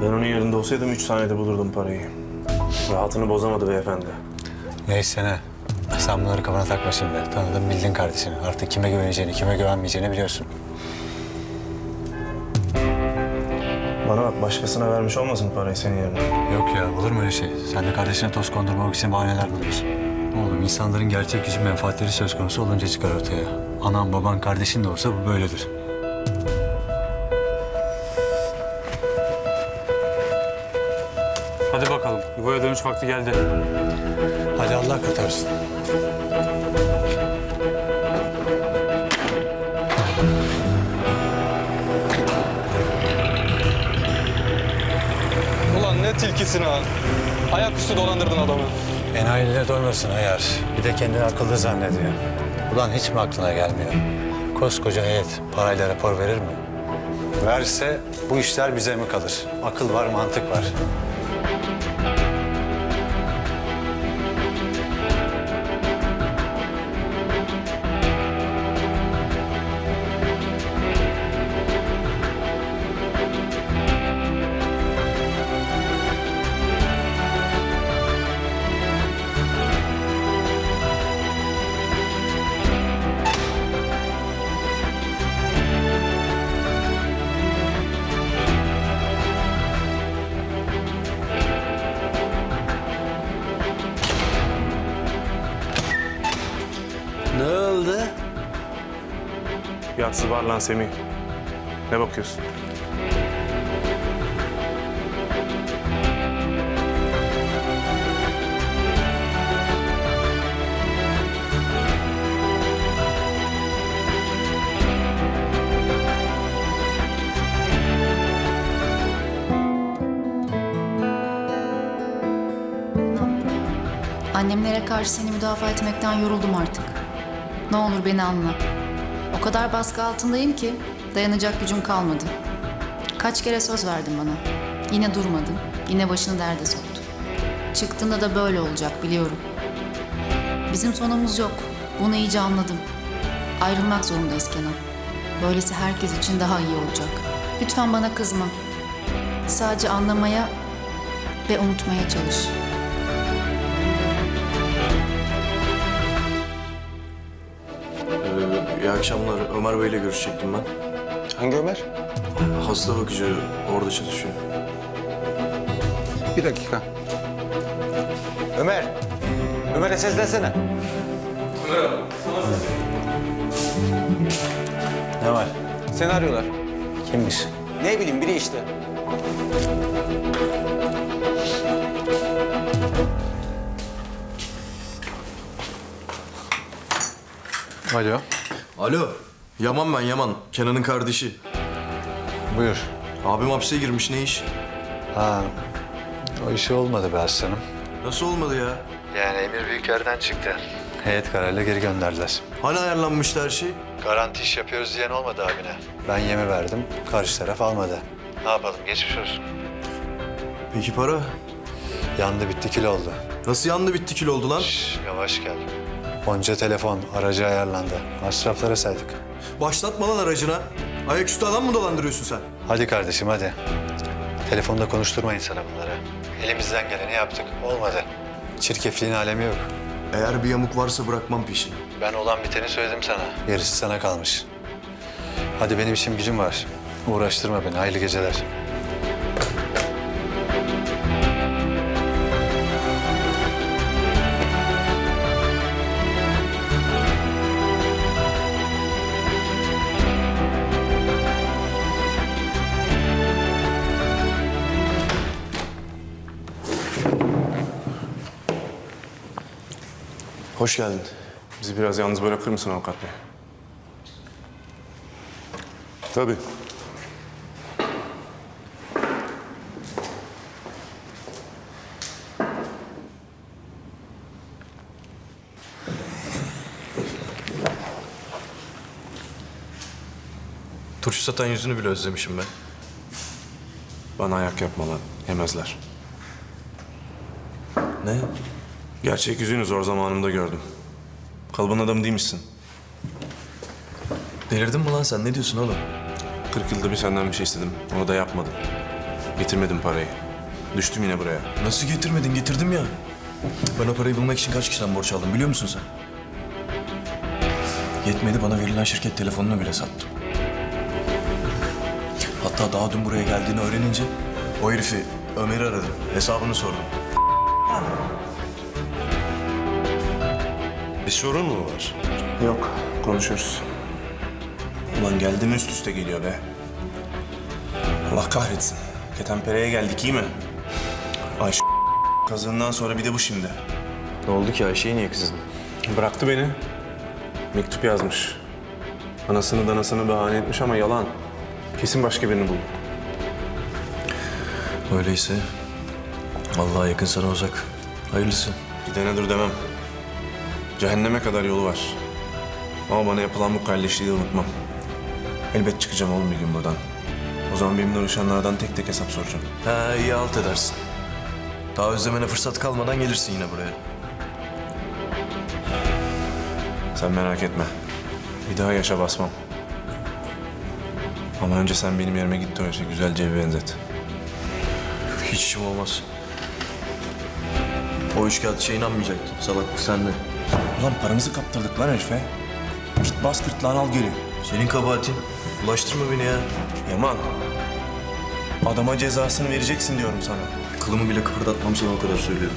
Ben onun yerinde olsaydım üç saniyede bulurdum parayı. Rahatını bozamadı beyefendi. Neyse ne. Sen bunları kafana takma şimdi. Tanıdın bildin kardeşini. Artık kime güveneceğini, kime güvenmeyeceğini biliyorsun. Bana bak başkasına vermiş olmasın parayı senin yerine. Yok ya olur mu öyle şey? Sen de kardeşine toz kondurmak için bahaneler buluyorsun. Oğlum insanların gerçek yüzü menfaatleri söz konusu olunca çıkar ortaya. Anan baban kardeşin de olsa bu böyledir. İbo'ya dönüş vakti geldi. Hadi Allah kurtarsın. Ulan ne tilkisin ha. Ayaküstü dolandırdın adamı. Enayiyle doymasın ayar. Bir de kendini akıllı zannediyor. Ulan hiç mi aklına gelmiyor? Koskoca heyet parayla rapor verir mi? Verse bu işler bize mi kalır? Akıl var, mantık var. Yatsı var lan Semih. Ne bakıyorsun? Annemlere karşı seni müdafaa etmekten yoruldum artık. Ne olur beni anla. O kadar baskı altındayım ki dayanacak gücüm kalmadı. Kaç kere söz verdin bana. Yine durmadın. Yine başını derde soktun. Çıktığında da böyle olacak biliyorum. Bizim sonumuz yok. Bunu iyice anladım. Ayrılmak zorundayız Kenan. Böylesi herkes için daha iyi olacak. Lütfen bana kızma. Sadece anlamaya ve unutmaya çalış. İyi akşamlar. Ömer Bey'le görüşecektim ben. Hangi Ömer? Hasta bakıcı orada çalışıyor. Bir dakika. Ömer. Ömer'e seslensene. Ne var? Seni arıyorlar. Kimmiş? Ne bileyim biri işte. Alo. Alo. Yaman ben Yaman. Kenan'ın kardeşi. Buyur. Abim hapse girmiş ne iş? Ha, o işi olmadı be aslanım. Nasıl olmadı ya? Yani Emir Büyüker'den çıktı. Heyet kararıyla geri gönderdiler. Hani ayarlanmıştı her şey? Garanti iş yapıyoruz diyen olmadı abine. Ben yemi verdim, karşı taraf almadı. Ne yapalım, geçmiş olsun. Peki para? Yandı bitti kil oldu. Nasıl yandı bitti kil oldu lan? Şş, yavaş gel. Onca telefon, aracı ayarlandı. Masraflara saydık. Başlatma lan aracına. Ayaküstü adam mı dolandırıyorsun sen? Hadi kardeşim hadi. Telefonda konuşturmayın sana bunları. Elimizden geleni yaptık. Olmadı. Çirkefliğin alemi yok. Eğer bir yamuk varsa bırakmam peşini. Ben olan biteni söyledim sana. Gerisi sana kalmış. Hadi benim işim gücüm var. Uğraştırma beni. Hayırlı geceler. Hoş geldin. Bizi biraz yalnız bırakır mısın avukat bey? Tabii. Turşu satan yüzünü bile özlemişim ben. Bana ayak yapma lan. Yemezler. Ne? Gerçek yüzünü zor zamanımda gördüm. Kalıbın adam değilmişsin. Delirdin mi lan sen? Ne diyorsun oğlum? 40 yılda bir senden bir şey istedim. Onu da yapmadın. Getirmedim parayı. Düştüm yine buraya. Nasıl getirmedin? Getirdim ya. Ben o parayı bulmak için kaç kişiden borç aldım biliyor musun sen? Yetmedi bana verilen şirket telefonunu bile sattım. Hatta daha dün buraya geldiğini öğrenince o herifi Ömer'i aradım. Hesabını sordum. Bir sorun mu var? Yok, konuşuyoruz. Ulan geldi mi üst üste geliyor be. Allah kahretsin. Ketenpere'ye geldik iyi mi? Ayşe kazığından sonra bir de bu şimdi. Ne oldu ki Ayşe'yi niye kızdın? Bıraktı beni. Mektup yazmış. Anasını danasını bahane etmiş ama yalan. Kesin başka birini buldu. Öyleyse Allah'a yakın sana uzak. Hayırlısı. Gidene dur demem. Cehenneme kadar yolu var. Ama bana yapılan bu kardeşliği unutmam. Elbet çıkacağım oğlum bir gün buradan. O zaman benimle uğraşanlardan tek tek hesap soracağım. Ha iyi alt edersin. Daha özlemene fırsat kalmadan gelirsin yine buraya. Sen merak etme. Bir daha yaşa basmam. Ama önce sen benim yerime git de öyle güzelce bir benzet. Hiç işim olmaz. O üç kağıtçıya inanmayacaktın. Salaklık sende. Ulan paramızı kaptırdık lan herife. Git bas gırtlağını al geri. Senin kabahatin. Bulaştırma beni ya. Yaman. Adama cezasını vereceksin diyorum sana. Kılımı bile kıpırdatmam sana o kadar söylüyorum.